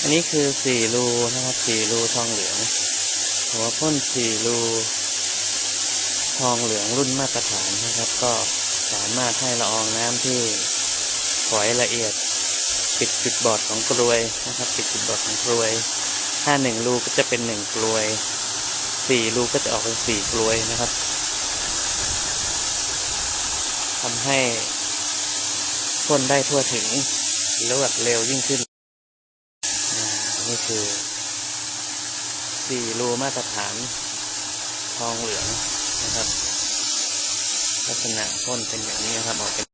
อันนี้คือสี่รูนะครับสี่รูทองเหลือง หัวพ่นสี่รูทองเหลืองรุ่นมาตรฐานนะครับ ก็สามารถให้ละอองน้ำที่ฝอยละเอียด ปิดจุดบอดของกลวยนะครับ ปิดจุดบอดของกลวย ถ้าหนึ่งรูก็จะเป็นหนึ่งกลวยสี่รูก็จะออกเป็นสี่กลวยนะครับทำให้พ่นได้ทั่วถึงรวดเร็วยิ่งขึ้น นี่คือสี่รูมาตรฐานทองเหลืองนะครับ ลักษณะพ้นเป็นอย่างนี้นะครับออกเป็น